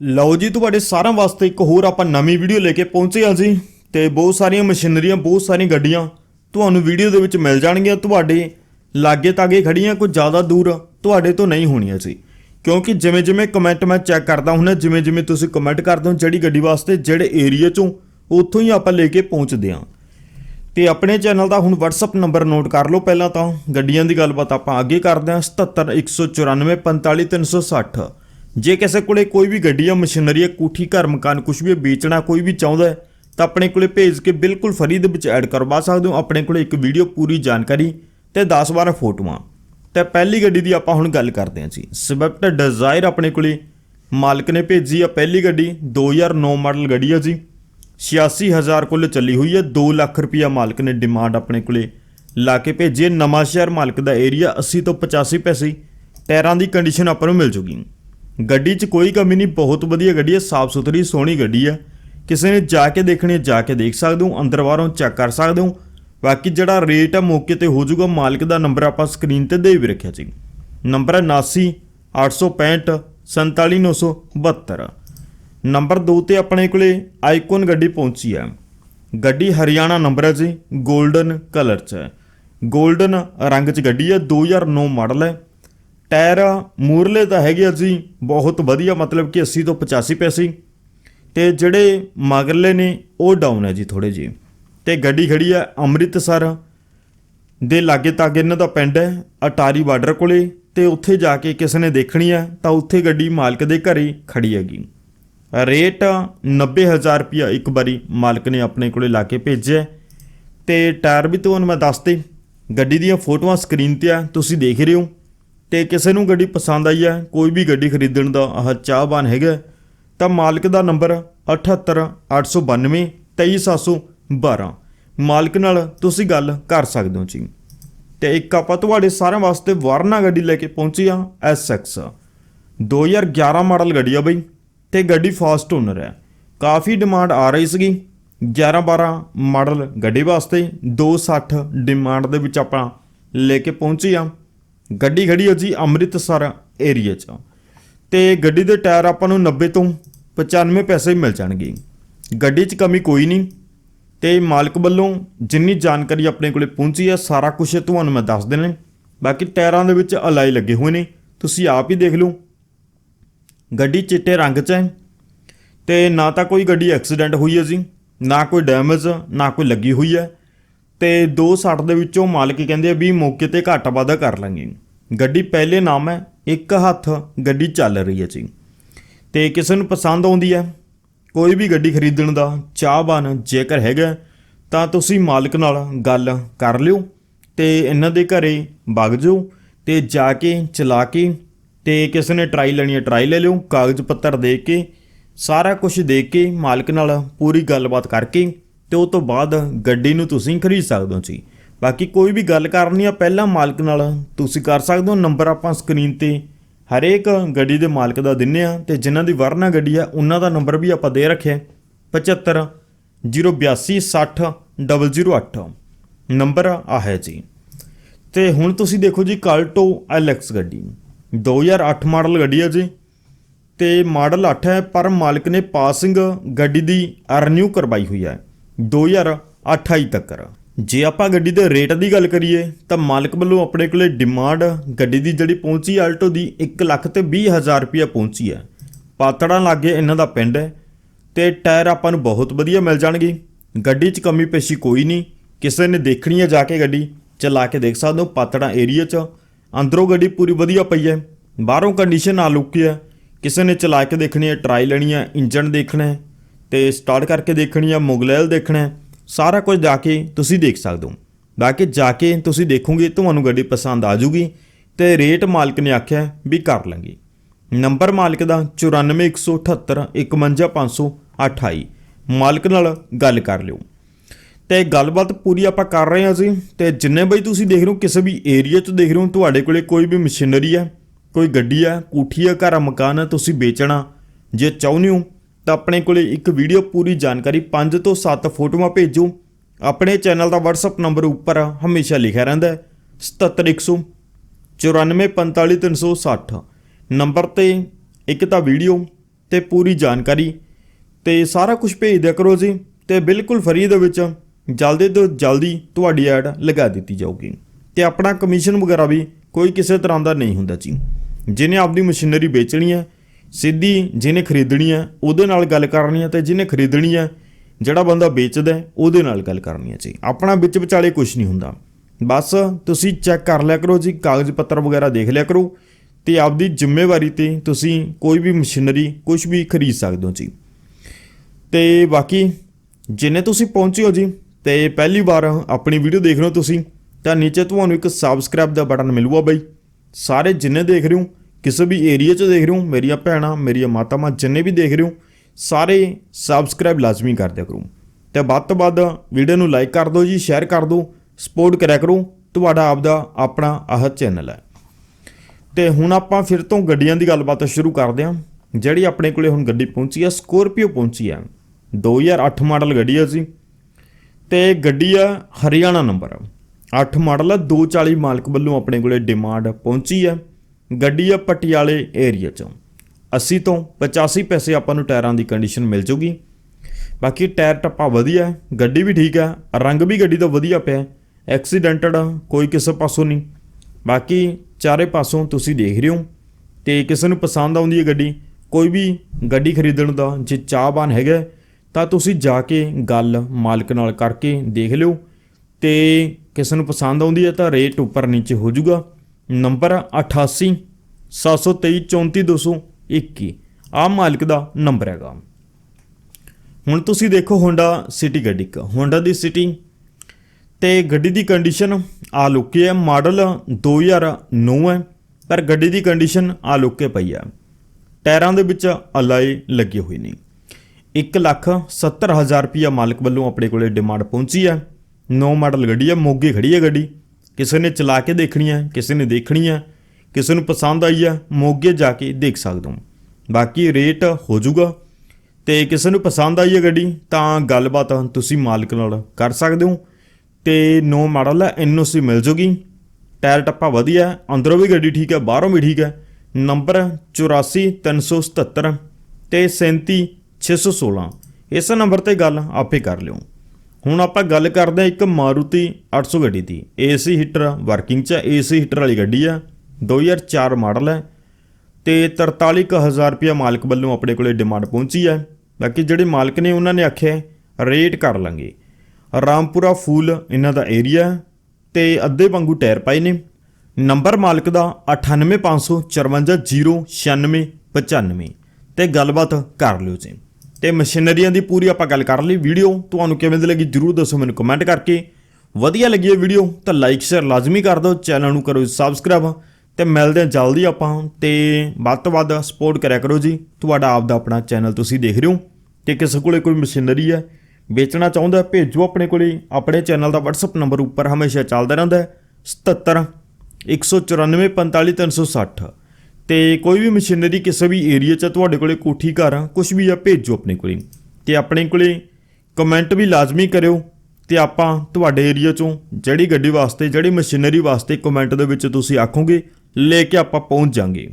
ਲਓ ਜੀ, ਤੁਹਾਡੇ ਸਾਰਿਆਂ ਵਾਸਤੇ ਇੱਕ ਹੋਰ ਆਪਾਂ ਨਵੀਂ ਵੀਡੀਓ ਲੈ ਕੇ ਪਹੁੰਚੇ ਹਾਂ ਜੀ। ਤੇ ਬਹੁਤ ਸਾਰੀਆਂ ਮਸ਼ੀਨਰੀਆਂ, ਬਹੁਤ ਸਾਰੀਆਂ ਗੱਡੀਆਂ ਤੁਹਾਨੂੰ ਵੀਡੀਓ ਦੇ ਵਿੱਚ ਮਿਲ ਜਾਣਗੀਆਂ। ਤੁਹਾਡੇ ਲਾਗੇ ਤਾਗੇ ਖੜੀਆਂ ਕੋਈ ਜ਼ਿਆਦਾ ਦੂਰ ਤੁਹਾਡੇ ਤੋਂ ਨਹੀਂ ਹੋਣੀਆਂ ਸੀ ਕਿਉਂਕਿ ਜਿਵੇਂ ਜਿਵੇਂ ਕਮੈਂਟ ਮੈਂ ਚੈੱਕ ਕਰਦਾ ਹੁੰਦਾ, ਜਿਵੇਂ ਜਿਵੇਂ ਤੁਸੀਂ ਕਮੈਂਟ ਕਰਦੇ ਹੋ, ਜਿਹੜੀ ਗੱਡੀ ਵਾਸਤੇ, ਜਿਹੜੇ ਏਰੀਆ ਚੋਂ, ਉੱਥੋਂ ਹੀ ਆਪਾਂ ਲੈ ਕੇ ਪਹੁੰਚਦੇ ਹਾਂ। ਤੇ ਆਪਣੇ ਚੈਨਲ ਦਾ ਹੁਣ WhatsApp ਨੰਬਰ ਨੋਟ ਕਰ ਲਓ ਪਹਿਲਾਂ ਤਾਂ। ਗੱਡੀਆਂ ਦੀ ਗੱਲਬਾਤ ਆਪਾਂ ਅੱਗੇ ਕਰਦੇ ਹਾਂ। 7714945360 ਜੇ ਕਿਸੇ ਕੋਲੇ ਕੋਈ ਵੀ ਗੱਡੀ ਜਾਂ ਮਸ਼ੀਨਰੀ ਆ ਕੋਠੀ, ਘਰ, ਮਕਾਨ ਕੁਝ ਵੀ ਵੇਚਣਾ ਕੋਈ ਵੀ ਚਾਹੁੰਦਾ ਹੈ, ਤਾਂ ਆਪਣੇ ਕੋਲੇ ਭੇਜ ਕੇ ਬਿਲਕੁਲ ਫਰੀ ਦੇ ਵਿੱਚ ਐਡ ਕਰਵਾ ਸਕਦੇ ਹੋ। ਆਪਣੇ ਕੋਲੇ ਇੱਕ ਵੀਡੀਓ ਪੂਰੀ ਜਾਣਕਾਰੀ ਤੇ 10-12 ਫੋਟੋਆਂ। ਤੇ ਪਹਿਲੀ ਗੱਡੀ ਦੀ ਆਪਾਂ ਹੁਣ ਗੱਲ ਕਰਦੇ ਹਾਂ ਜੀ। ਸਵਿਫਟ ਡਿਜ਼ਾਇਰ ਆਪਣੇ ਕੋਲੇ ਮਾਲਕ ਨੇ ਭੇਜੀ ਆ ਪਹਿਲੀ ਗੱਡੀ 2009 ਮਾਡਲ ਗੱਡੀ ਆ ਜੀ। 86000 ਕੋਲ ਚੱਲੀ ਹੋਈ ਹੈ 2 ਲੱਖ ਰੁਪਇਆ ਮਾਲਕ ਨੇ ਡਿਮਾਂਡ ਆਪਣੇ ਕੋਲੇ ਲਾ ਕੇ ਭੇਜੀ ਹੈ। ਨਵਾਂ ਸ਼ਹਿਰ ਮਾਲਕ ਦਾ ਏਰੀਆ 80 ਤੋਂ 85 ਪੈਸੇ। ਟਾਇਰਾਂ ਦੀ ਕੰਡੀਸ਼ਨ ਆਪਾਂ ਨੂੰ ਮਿਲ ਜੂਗੀ। ਗੱਡੀ 'ਚ ਕੋਈ ਕਮੀ ਨਹੀਂ ਬਹੁਤ ਵਧੀਆ ਗੱਡੀ ਹੈ ਸਾਫ਼ ਸੁਥਰੀ ਸੋਹਣੀ ਗੱਡੀ ਹੈ। ਕਿਸੇ ਨੇ ਜਾ ਕੇ ਦੇਖਣੀ ਹੈ, ਜਾ ਕੇ ਦੇਖ ਸਕਦੇ ਹੋ ਅੰਦਰ ਬਾਹਰੋਂ ਚੈੱਕ ਕਰ ਸਕਦੇ ਹੋ। ਬਾਕੀ ਜਿਹੜਾ ਰੇਟ ਹੈ ਮੌਕੇ ਤੇ ਹੋ ਜਾਊਗਾ ਮਾਲਕ ਦਾ ਨੰਬਰ ਆਪਾਂ ਸਕਰੀਨ ਤੇ ਦੇ ਵੀ ਰੱਖਿਆ ਸੀ ਨੰਬਰ ਹੈ 79 865 47972 ਨੰਬਰ 2 ਤੇ ਆਪਣੇ ਕੋਲੇ ਆਈਕਨ ਗੱਡੀ ਪਹੁੰਚੀ ਹੈ। ਗੱਡੀ ਹਰਿਆਣਾ ਨੰਬਰ ਹੈ ਜੀ 골ਡਨ ਕਲਰ 'ਚ ਹੈ। 골ਡਨ ਰੰਗ 'ਚ ਗੱਡੀ ਹੈ 2009 ਮਾਡਲ ਹੈ। ਟਾਇਰ ਮੂਰਲੇ ਦਾ ਹੈਗੇ ਆ ਜੀ, ਬਹੁਤ ਵਧੀਆ, ਮਤਲਬ ਕਿ 80 ਤੋਂ 85 ਪੈਸੇ। ਤੇ ਜਿਹੜੇ ਮਗਰਲੇ ਨੇ, ਉਹ ਡਾਊਨ ਹੈ ਜੀ ਥੋੜੇ ਜੀ ਤੇ ਗੱਡੀ ਖੜੀ ਹੈ ਅੰਮ੍ਰਿਤਸਰ ਦੇ ਲਾਗੇ ਤਾਗੇ, ਇਹਨਾਂ ਦਾ ਪਿੰਡ ਹੈ, ਅਟਾਰੀ ਬਾਰਡਰ ਕੋਲੇ। ਤੇ ਉੱਥੇ ਜਾ ਕੇ ਕਿਸੇ ਨੇ ਦੇਖਣੀ ਹੈ ਤਾਂ ਉੱਥੇ ਗੱਡੀ ਮਾਲਕ ਦੇ ਘਰੇ ਖੜੀ ਹੈਗੀ। ਰੇਟ 90000 ਰੁਪਇਆ ਇੱਕ ਵਾਰੀ ਮਾਲਕ ਨੇ ਆਪਣੇ ਕੋਲੇ ਲਾ ਕੇ ਭੇਜਿਆ ਤੇ ਟਾਇਰ ਵੀ ਤੁਹਾਨੂੰ ਮੈਂ ਦੱਸਤੇ। ਗੱਡੀ ਦੀਆਂ ਫੋਟੋਆਂ ਸਕਰੀਨ ਤੇ ਆ, ਤੁਸੀਂ ਦੇਖ ਰਹੇ ਹੋ। ਤੇ ਕਿਸੇ ਨੂੰ ਗੱਡੀ ਪਸੰਦ ਆਈ ਹੈ, ਕੋਈ ਵੀ ਗੱਡੀ ਖਰੀਦਣ ਦਾ ਆਹ ਚਾਹਵਾਨ ਹੈਗਾ ਤਾਂ ਮਾਲਕ ਦਾ ਨੰਬਰ 78892 23712 ਮਾਲਕ ਨਾਲ ਤੁਸੀਂ ਗੱਲ ਕਰ ਸਕਦੇ ਹੋ ਜੀ। ਤੇ ਇੱਕ ਆਪਾਂ ਤੁਹਾਡੇ ਸਾਰਿਆਂ ਵਾਸਤੇ ਵਾਰਨਾ ਗੱਡੀ ਲੈ ਕੇ ਪਹੁੰਚੇ ਆ SX 2011 ਮਾਡਲ ਗੱਡੀ ਆ ਬਈ, ਤੇ ਗੱਡੀ ਫਾਸਟ ਓਨਰ ਹੈ। ਕਾਫੀ ਡਿਮਾਂਡ ਆ ਰਹੀ ਸੀਗੀ। 11 12 ਮਾਡਲ ਗੱਡੀ ਵਾਸਤੇ 260 ਡਿਮਾਂਡ ਦੇ ਵਿੱਚ ਆਪਾਂ ਲੈ ਕੇ ਪਹੁੰਚੀ ਆ ਗੱਡੀ ਖੜੀ ਹੈ ਜੀ ਅੰਮ੍ਰਿਤਸਰ ਏਰੀਆ 'ਚ। ਤੇ ਗੱਡੀ ਦੇ ਟਾਇਰ ਆਪਾਂ ਨੂੰ 90 ਤੋਂ 95 ਪੈਸੇ ਮਿਲ ਜਾਣਗੇ। ਗੱਡੀ 'ਚ ਕਮੀ ਕੋਈ ਨਹੀਂ। ਤੇ ਮਾਲਕ ਵੱਲੋਂ ਜਿੰਨੀ ਜਾਣਕਾਰੀ ਆਪਣੇ ਕੋਲੇ ਪਹੁੰਚੀ ਹੈ, ਸਾਰਾ ਕੁਝ ਤੁਹਾਨੂੰ ਮੈਂ ਦੱਸ ਦੇਣਾ ਬਾਕੀ ਟਾਇਰਾਂ ਦੇ ਵਿੱਚ ਅਲਾਈ ਲੱਗੇ ਹੋਏ ਨੇ। ਤੁਸੀਂ ਆਪ ਹੀ ਦੇਖ ਲਓ। ਗੱਡੀ ਚਿੱਟੇ ਰੰਗ 'ਚ ਹੈ। ਤੇ ਨਾ ਤਾਂ ਕੋਈ ਗੱਡੀ ਐਕਸੀਡੈਂਟ ਹੋਈ ਹੈ ਜੀ, ਨਾ ਕੋਈ ਡੈਮੇਜ, ਨਾ ਕੋਈ ਲੱਗੀ ਹੋਈ ਹੈ। ਤੇ 260 ਦੇ ਵਿੱਚੋਂ ਮਾਲਕ ਕਹਿੰਦੇ ਆ ਵੀ ਮੌਕੇ ਤੇ ਘੱਟ ਵਾਧਾ ਕਰ ਲਾਂਗੇ। ਗੱਡੀ ਪਹਿਲੇ ਨਾਮ ਹੈ, ਇੱਕ ਹੱਥ ਗੱਡੀ ਚੱਲ ਰਹੀ ਹੈ ਜੀ। ਤੇ ਕਿਸੇ ਨੂੰ ਪਸੰਦ ਆਉਂਦੀ ਹੈ, ਕੋਈ ਵੀ ਗੱਡੀ ਖਰੀਦਣ ਦਾ ਚਾਹਵਾਨ ਜੇਕਰ ਹੈਗਾ ਤਾਂ ਤੁਸੀਂ ਮਾਲਕ ਨਾਲ ਗੱਲ ਕਰ ਲਿਓ ਤੇ ਇਹਨਾਂ ਦੇ ਘਰੇ ਵਗ ਜਾਓ ਤੇ ਜਾ ਕੇ ਚਲਾ ਕੇ ਤੇ ਕਿਸੇ ਨੇ ਟਰਾਈ ਲੈਣੀ ਹੈ ਟਰਾਈ ਲੈ ਲਿਓ, ਕਾਗਜ਼ ਪੱਤਰ ਦੇ ਕੇ, ਸਾਰਾ ਕੁਝ ਦੇ ਕੇ ਮਾਲਕ ਨਾਲ ਪੂਰੀ ਗੱਲਬਾਤ ਕਰਕੇ ਤੇ ਉਹ ਤੋਂ ਬਾਅਦ ਗੱਡੀ ਨੂੰ ਤੁਸੀਂ ਖਰੀਦ ਸਕਦੇ ਹੋ ਜੀ। ਬਾਕੀ ਕੋਈ ਵੀ ਗੱਲ ਕਰਨੀ ਆ, ਪਹਿਲਾਂ ਮਾਲਕ ਨਾਲ ਤੁਸੀਂ ਕਰ ਸਕਦੇ ਹੋ। ਨੰਬਰ ਆਪਾਂ ਸਕਰੀਨ ਤੇ ਹਰੇਕ ਗੱਡੀ ਦੇ ਮਾਲਕ ਦਾ ਦਿੰਨੇ ਆ ਤੇ ਜਿਨ੍ਹਾਂ ਦੀ ਵਰਨਾ ਗੱਡੀ ਆ, ਉਹਨਾਂ ਦਾ ਨੰਬਰ ਵੀ ਆਪਾਂ ਦੇ ਰੱਖਿਆ 75 082 60 008 ਨੰਬਰ ਆ ਹੈ ਜੀ। ਤੇ ਹੁਣ ਤੁਸੀਂ ਦੇਖੋ ਜੀ ਕਾਲਟੋ ਐਲਐਕਸ ਗੱਡੀ। 2008 ਮਾਡਲ ਗੱਡੀ ਹੈ ਜੀ। ਤੇ ਮਾਡਲ 8 ਹੈ, ਪਰ ਮਾਲਕ ਨੇ ਪਾਸਿੰਗ ਗੱਡੀ ਦੀ ਰੀਨਿਊ ਕਰਵਾਈ ਹੋਈ ਹੈ। 2028 ਤੱਕ। ਜੇ ਆਪਾਂ ਗੱਡੀ ਦੇ ਰੇਟ ਦੀ ਗੱਲ ਕਰੀਏ, ਤਾਂ ਮਾਲਕ ਵੱਲੋਂ ਆਪਣੇ ਕੋਲੇ ਡਿਮਾਂਡ ਗੱਡੀ ਦੀ ਜਿਹੜੀ ਪਹੁੰਚੀ ਆਲਟੋ ਦੀ 1 ਲੱਖ ਤੇ 20 ਹਜ਼ਾਰ ਰੁਪਇਆ ਪਹੁੰਚੀ ਹੈ ਪਾਤੜਾਂ ਲਾਗੇ ਇਹਨਾਂ ਦਾ ਪਿੰਡ ਹੈ ਤੇ ਟਾਇਰ ਆਪਾਂ ਨੂੰ ਬਹੁਤ ਵਧੀਆ ਮਿਲ ਜਾਣਗੇ। ਗੱਡੀ 'ਚ ਕਮੀ ਪੇਸ਼ੀ ਕੋਈ ਨਹੀਂ, ਕਿਸੇ ਨੇ ਦੇਖਣੀ ਹੈ ਜਾ ਕੇ ਗੱਡੀ, ਚਲਾ ਕੇ ਦੇਖ ਸਕਦੇ ਹੋ ਪਾਤੜਾਂ ਏਰੀਆ 'ਚ। ਅੰਦਰੋਂ ਗੱਡੀ ਪੂਰੀ ਵਧੀਆ ਪਈ ਹੈ, ਬਾਹਰੋਂ ਕੰਡੀਸ਼ਨ ਆ ਲੁੱਕੀ ਹੈ ਕਿਸੇ ਨੇ ਚਲਾ ਕੇ ਦੇਖਣੀ ਹੈ ਟਰਾਈ ਲੈਣੀ ਹੈ ਇੰਜਨ ਦੇਖਣਾ ਹੈ। ਤੇ ਸਟਾਰਟ ਕਰਕੇ ਦੇਖਣੀ ਆ ਮੁਗਲੈਲ ਦੇਖਣਾ ਸਾਰਾ ਕੁਝ ਜਾ ਕੇ ਤੁਸੀਂ ਦੇਖ ਸਕਦੇ ਹੋ। ਬਾਕੀ ਜਾ ਕੇ ਤੁਸੀਂ ਦੇਖੋਗੇ, ਤੁਹਾਨੂੰ ਗੱਡੀ ਪਸੰਦ ਆ ਜੂਗੀ ਤੇ ਰੇਟ ਮਾਲਕ ਨੇ ਆਖਿਆ ਵੀ ਕਰ ਲਾਂਗੇ। ਨੰਬਰ ਮਾਲਕ ਦਾ 94178 51528 ਮਾਲਕ ਨਾਲ ਗੱਲ ਕਰ ਲਿਓ। ਤੇ ਗੱਲਬਾਤ ਪੂਰੀ ਆਪਾਂ ਕਰ ਰਹੇ ਹਾਂ ਜੀ। ਤੇ ਜਿੰਨੇ ਬਈ ਤੁਸੀਂ ਦੇਖ ਰਹੇ ਹੋ, ਕਿਸੇ ਵੀ ਏਰੀਆ 'ਚ ਦੇਖ ਰਹੇ ਹੋ, ਤੁਹਾਡੇ ਕੋਲੇ ਕੋਈ ਵੀ ਮਸ਼ੀਨਰੀ ਹੈ ਕੋਈ ਗੱਡੀ ਹੈ ਕੋਠੀ ਹੈ ਘਰ ਮਕਾਨ ਹੈ ਤੁਸੀਂ ਵੇਚਣਾ। ਜੇ ਚਾਹੁੰਦੇ ਹੋ ਤਾਂ ਆਪਣੇ ਕੋਲੇ ਇੱਕ ਵੀਡੀਓ ਪੂਰੀ ਜਾਣਕਾਰੀ 5 ਤੋਂ 7 ਫੋਟੋਆਂ ਭੇਜੋ। ਆਪਣੇ ਚੈਨਲ ਦਾ WhatsApp ਨੰਬਰ ਉੱਪਰ ਹਮੇਸ਼ਾ ਲਿਖਿਆ ਰਹਿੰਦਾ ਹੈ। 77100 9445360 ਨੰਬਰ ਤੇ ਇੱਕ ਤਾਂ ਵੀਡੀਓ ਤੇ ਪੂਰੀ ਜਾਣਕਾਰੀ। ਤੇ ਸਾਰਾ ਕੁਝ ਭੇਜ ਦਿਆ ਕਰੋ ਜੀ ਤੇ ਬਿਲਕੁਲ ਫਰੀ ਦੇ ਵਿੱਚ ਜਲਦੀ ਤੋਂ ਜਲਦੀ ਤੁਹਾਡੀ ਐਡ ਲਗਾ ਦਿੱਤੀ ਜਾਊਗੀ। ਤੇ ਆਪਣਾ ਕਮਿਸ਼ਨ ਵਗੈਰਾ ਵੀ ਕੋਈ ਕਿਸੇ ਤਰ੍ਹਾਂ ਦਾ ਨਹੀਂ ਹੁੰਦਾ ਜੀ। ਜਿਹਨੇ ਆਪਦੀ ਮਸ਼ੀਨਰੀ ਵੇਚਣੀ ਹੈ ਸਿੱਧੀ ਜਿਹਨੇ ਖਰੀਦਣੀ ਹੈ ਉਹਦੇ ਨਾਲ ਗੱਲ ਕਰਨੀ ਹੈ ਤੇ ਜਿਹਨੇ ਖਰੀਦਣੀ ਹੈ ਜਿਹੜਾ ਬੰਦਾ ਵੇਚਦਾ ਉਹਦੇ ਨਾਲ ਗੱਲ ਕਰਨੀ ਹੈ ਜੀ। ਆਪਣਾ ਵਿੱਚ ਵਿਚਾਲੇ ਕੁਝ ਨਹੀਂ ਹੁੰਦਾ। ਬਸ ਤੁਸੀਂ ਚੈੱਕ ਕਰ ਲਿਆ ਕਰੋ ਜੀ, ਕਾਗਜ਼ ਪੱਤਰ ਵਗੈਰਾ ਦੇਖ ਲਿਆ ਕਰੋ ਤੇ ਆਪਦੀ ਜ਼ਿੰਮੇਵਾਰੀ ਤੇ ਤੁਸੀਂ ਕੋਈ ਵੀ ਮਸ਼ੀਨਰੀ ਕੁਝ ਵੀ ਖਰੀਦ ਸਕਦੇ ਹੋ ਜੀ। ਤੇ ਬਾਕੀ ਜਿੰਨੇ ਤੁਸੀਂ ਪਹੁੰਚੇ ਹੋ ਜੀ, ਤੇ ਪਹਿਲੀ ਵਾਰ ਆਪਣੀ ਵੀਡੀਓ ਦੇਖ ਰਹੇ ਹੋ ਤੁਸੀਂ, ਤਾਂ ਨੀਚੇ ਤੁਹਾਨੂੰ ਇੱਕ ਸਬਸਕ੍ਰਾਈਬ ਦਾ ਬਟਨ ਮਿਲੂਗਾ ਬਾਈ। ਸਾਰੇ ਜਿੰਨੇ ਦੇਖ ਰਹੇ ਹੋ ਕਿਸੇ ਵੀ ਏਰੀਆ 'ਚ ਦੇਖ ਰਹੇ ਹੋ, ਮੇਰੀਆਂ ਭੈਣਾਂ, ਮੇਰੀਆਂ ਮਾਤਾਵਾਂ, ਜਿੰਨੇ ਵੀ ਦੇਖ ਰਹੇ ਹੋ, ਸਾਰੇ ਸਬਸਕ੍ਰਾਈਬ ਲਾਜ਼ਮੀ ਕਰ ਦਿਆ ਕਰੋ। ਤੇ ਵੱਧ ਤੋਂ ਵੱਧ ਵੀਡੀਓ ਨੂੰ ਲਾਈਕ ਕਰ ਦਿਓ ਜੀ ਸ਼ੇਅਰ ਕਰ ਦਿਓ ਸਪੋਰਟ ਕਰਿਆ ਕਰੋ, ਤੁਹਾਡਾ ਆਪਦਾ ਆਪਣਾ ਆਹ ਚੈਨਲ ਹੈ। ਤੇ ਹੁਣ ਆਪਾਂ ਫਿਰ ਤੋਂ ਗੱਡੀਆਂ ਦੀ ਗੱਲਬਾਤ ਸ਼ੁਰੂ ਕਰਦੇ ਹਾਂ। ਜਿਹੜੀ ਆਪਣੇ ਕੋਲੇ ਹੁਣ ਗੱਡੀ ਪਹੁੰਚੀ ਹੈ ਸਕੋਰਪੀਓ ਪਹੁੰਚੀ ਹੈ 2008 ਮਾਡਲ ਗੱਡੀ ਹੈ ਜੀ। ਤੇ ਗੱਡੀ ਆ ਹਰਿਆਣਾ ਨੰਬਰ 8 ਮਾਡਲ ਆ 240 ਮਾਲਕ ਵੱਲੋਂ ਆਪਣੇ ਕੋਲੇ ਡਿਮਾਂਡ ਪਹੁੰਚੀ ਹੈ ਗੱਡੀ ਆ ਪਟਿਆਲੇ ਏਰੀਆ ਚੋਂ। 80 ਤੋਂ 85 ਪੈਸੇ ਆਪਾਂ ਨੂੰ ਟਾਇਰਾਂ ਦੀ ਕੰਡੀਸ਼ਨ ਮਿਲ ਜੂਗੀ। ਬਾਕੀ ਟਾਇਰ ਟੱਪਾ ਵਧੀਆ ਹੈ, ਗੱਡੀ ਵੀ ਠੀਕ ਹੈ, ਰੰਗ ਵੀ ਗੱਡੀ ਦਾ ਵਧੀਆ ਪਿਆ ਐਕਸੀਡੈਂਟਡ ਕੋਈ ਕਿਸੇ ਪਾਸੋਂ ਨਹੀਂ। ਬਾਕੀ ਚਾਰੇ ਪਾਸੋਂ ਤੁਸੀਂ ਦੇਖ ਰਹੇ ਹੋ ਤੇ ਕਿਸੇ ਨੂੰ ਪਸੰਦ ਆਉਂਦੀ ਹੈ ਗੱਡੀ, ਕੋਈ ਵੀ ਗੱਡੀ ਖਰੀਦਣ ਦਾ ਜੇ ਚਾਹਵਾਨ ਹੈਗਾ ਤਾਂ ਤੁਸੀਂ ਜਾ ਕੇ ਗੱਲ ਮਾਲਕ ਨਾਲ ਕਰਕੇ ਦੇਖ ਲਿਓ ਤੇ ਕਿਸੇ ਨੂੰ ਪਸੰਦ ਆਉਂਦੀ ਹੈ ਤਾਂ ਰੇਟ ਉੱਪਰ ਨੀਚੇ ਹੋ ਜਾਊਗਾ ਨੰਬਰ 88 723 34221 ਆ ਮਾਲਕ ਦਾ ਨੰਬਰ ਹੈਗਾ। ਹੁਣ ਤੁਸੀਂ ਦੇਖੋ ਹੋਂਡਾ ਸਿਟੀ ਗੱਡੀ ਕ ਹੋਂਡਾ ਦੀ ਸਿਟੀ ਤੇ ਗੱਡੀ ਦੀ ਕੰਡੀਸ਼ਨ ਆ ਲੁੱਕੀ ਹੈ ਮਾਡਲ 2009 ਹੈ, ਪਰ ਗੱਡੀ ਦੀ ਕੰਡੀਸ਼ਨ ਆ ਲੁੱਕੇ ਪਈ ਹੈ। ਟਾਇਰਾਂ ਦੇ ਵਿੱਚ ਅਲਾਈ ਲੱਗੇ ਹੋਏ ਨੇ। 1 ਲੱਖ 70 ਹਜ਼ਾਰ ਰੁਪਿਆ ਮਾਲਕ ਵੱਲੋਂ ਆਪਣੇ ਕੋਲੇ ਡਿਮਾਂਡ ਪਹੁੰਚੀ ਹੈ। ਨੋ ਮਾਡਲ ਗੱਡੀ ਹੈ, ਮੋਗੇ ਖੜੀ ਹੈ ਗੱਡੀ। ਕਿਸੇ ਨੇ ਚਲਾ ਕੇ ਦੇਖਣੀ ਹੈ ਕਿਸੇ ਨੇ ਦੇਖਣੀ ਹੈ ਕਿਸੇ ਨੂੰ ਪਸੰਦ ਆਈ ਹੈ ਮੋਗੇ ਜਾ ਕੇ ਦੇਖ ਸਕਦੇ ਹੋ। ਬਾਕੀ ਰੇਟ ਹੋ ਜਾਊਗਾ। ਤੇ ਕਿਸੇ ਨੂੰ ਪਸੰਦ ਆਈ ਹੈ ਗੱਡੀ, ਤਾਂ ਗੱਲਬਾਤ ਤੁਸੀਂ ਮਾਲਕ ਨਾਲ ਕਰ ਸਕਦੇ ਹੋ। ਤੇ ਨੋ ਮਾਡਲ ਹੈ ਐਨਓਸੀ ਮਿਲ ਜੂਗੀ। ਟਾਇਰ ਟੱਪਾ ਵਧੀਆ, ਅੰਦਰੋਂ ਵੀ ਗੱਡੀ ਠੀਕ ਹੈ ਬਾਹਰੋਂ ਵੀ ਠੀਕ ਹੈ ਨੰਬਰ 84377 ਤੇ 37616 ਇਸ ਨੰਬਰ ਤੇ ਗੱਲ ਆਪੇ ਕਰ ਲਿਓ। ਹੁਣ ਆਪਾਂ ਗੱਲ ਕਰਦੇ ਹਾਂ ਇੱਕ ਮਾਰੂਤੀ 800 ਗੱਡੀ ਦੀ। ਏਸੀ ਹੀਟਰ ਵਰਕਿੰਗ 'ਚ ਏਸੀ ਹੀਟਰ ਵਾਲੀ ਗੱਡੀ ਆ 2004 ਮਾਡਲ ਹੈ ਤੇ 43000 ਰੁਪਇਆ ਮਾਲਕ ਵੱਲੋਂ ਆਪਣੇ ਕੋਲੇ ਡਿਮਾਂਡ ਪਹੁੰਚੀ ਹੈ ਬਾਕੀ ਜਿਹੜੇ ਮਾਲਕ ਨੇ ਉਹਨਾਂ ਨੇ ਆਖਿਆ ਰੇਟ ਕਰ ਲਾਂਗੇ। ਰਾਮਪੁਰਾ ਫੂਲ ਇਹਨਾਂ ਦਾ ਏਰੀਆ ਹੈ ਤੇ ਅੱਧੇ ਵਾਂਗੂ ਟਾਇਰ ਪਾਏ ਨੇ। ਨੰਬਰ ਮਾਲਕ ਦਾ 9855409695 ਤੇ ਗੱਲਬਾਤ ਕਰ ਲਿਓ ਜੀ। ਤੇ ਮਸ਼ੀਨਰੀਆਂ ਦੀ ਪੂਰੀ ਆਪਾਂ ਗੱਲ ਕਰ ਲਈ ਵੀਡੀਓ। ਤੁਹਾਨੂੰ ਕਿਵੇਂ ਦੀ ਲੱਗੀ ਜਰੂਰ ਦੱਸੋ ਮੈਨੂੰ ਕਮੈਂਟ ਕਰਕੇ। ਵਧੀਆ ਲੱਗੀ ਇਹ ਵੀਡੀਓ ਤਾਂ ਲਾਈਕ ਸ਼ੇਅਰ ਲਾਜ਼ਮੀ ਕਰ ਦਿਓ। ਚੈਨਲ ਨੂੰ ਕਰੋ ਸਬਸਕ੍ਰਾਈਬ ਤੇ ਮਿਲਦੇ ਹਾਂ ਜਲਦੀ ਆਪਾਂ ਤੇ ਵੱਧ ਤੋਂ ਵੱਧ ਸਪੋਰਟ ਕਰਿਆ ਕਰੋ ਜੀ। ਤੁਹਾਡਾ ਆਪ ਦਾ ਆਪਣਾ ਚੈਨਲ ਤੁਸੀਂ ਦੇਖ ਰਹੇ ਹੋ ਤੇ ਕਿਸੇ ਕੋਲੇ ਕੋਈ ਮਸ਼ੀਨਰੀ ਹੈ, ਵੇਚਣਾ ਚਾਹੁੰਦਾ ਭੇਜੋ ਆਪਣੇ ਕੋਲੇ। ਆਪਣੇ ਚੈਨਲ ਦਾ WhatsApp ਨੰਬਰ ਉੱਪਰ ਹਮੇਸ਼ਾ ਚੱਲਦਾ ਰਹਿੰਦਾ ਹੈ। 77 194 45 360 ਤੇ ਕੋਈ ਵੀ ਮਸ਼ੀਨਰੀ ਕਿਸੇ ਵੀ ਏਰੀਆ 'ਚ ਤੁਹਾਡੇ ਕੋਲੇ ਕੋਠੀ ਘਰ ਆ ਕੁਝ ਵੀ ਆ, ਭੇਜੋ ਆਪਣੇ ਕੋਲੇ। ਤੇ ਆਪਣੇ ਕੋਲੇ ਕਮੈਂਟ ਵੀ ਲਾਜ਼ਮੀ ਕਰਿਓ ਤੇ ਆਪਾਂ ਤੁਹਾਡੇ ਏਰੀਆ 'ਚੋਂ ਜਿਹੜੀ ਗੱਡੀ ਵਾਸਤੇ, ਜਿਹੜੀ ਮਸ਼ੀਨਰੀ ਵਾਸਤੇ ਕਮੈਂਟ ਦੇ ਵਿੱਚ ਤੁਸੀਂ ਆਖੋਗੇ, ਲੈ ਕੇ ਆਪਾਂ ਪਹੁੰਚ ਜਾਾਂਗੇ।